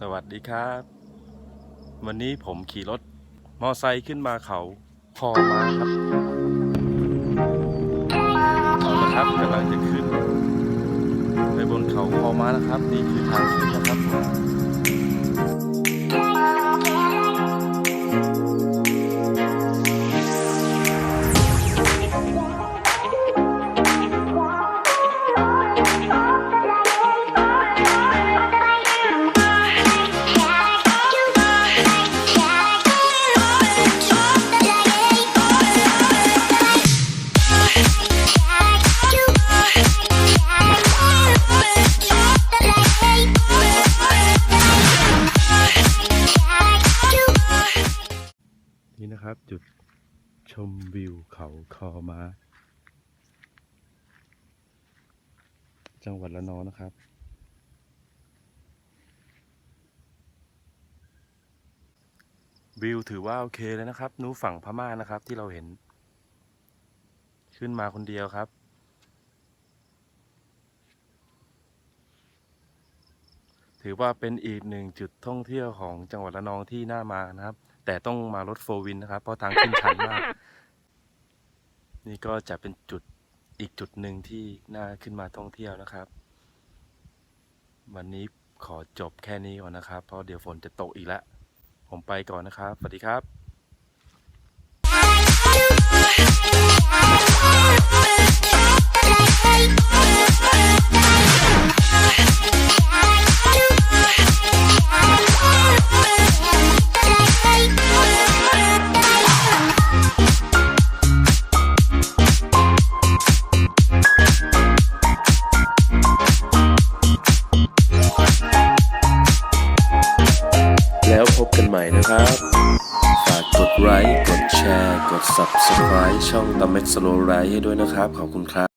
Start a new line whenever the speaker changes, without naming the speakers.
สวัสดีครับ วันนี้ผมขี่รถ มอไซค์ขึ้นมาเขาพอมาครับนะครับกำลังจะขึ้น ไปบนเขาพอมานะครับ นี่คือทางขึ้นนะครับ นี่นะครับ จุดชมวิวเขาคอมา จังหวัดละนองนะครับ วิวถือว่าโอเคเลยนะครับ นู้ฝั่งพม่านะครับที่เราเห็น ขึ้นมาคนเดียวครับ ถือว่าเป็นอีกหนึ่งจุดท่องเที่ยวของจังหวัดระนองที่น่ามานะครับ แต่ต้องมารถโฟวินนะครับ เพราะทางขึ้นชันมาก นี่ก็จะเป็นจุดอีกจุดหนึ่งที่น่าขึ้นมาท่องเที่ยวนะครับ วันนี้ขอจบแค่นี้ก่อนนะครับ เพราะเดี๋ยวฝนจะตกอีกแล้ว ผมไปก่อนนะครับ สวัสดีครับ
แล้วพบกันใหม่นะครับ ฝากกดไลค์ กดแชร์ กด Subscribe ช่อง The Max Slow r i ให้ด้วยนะครับ ขอบคุณครับ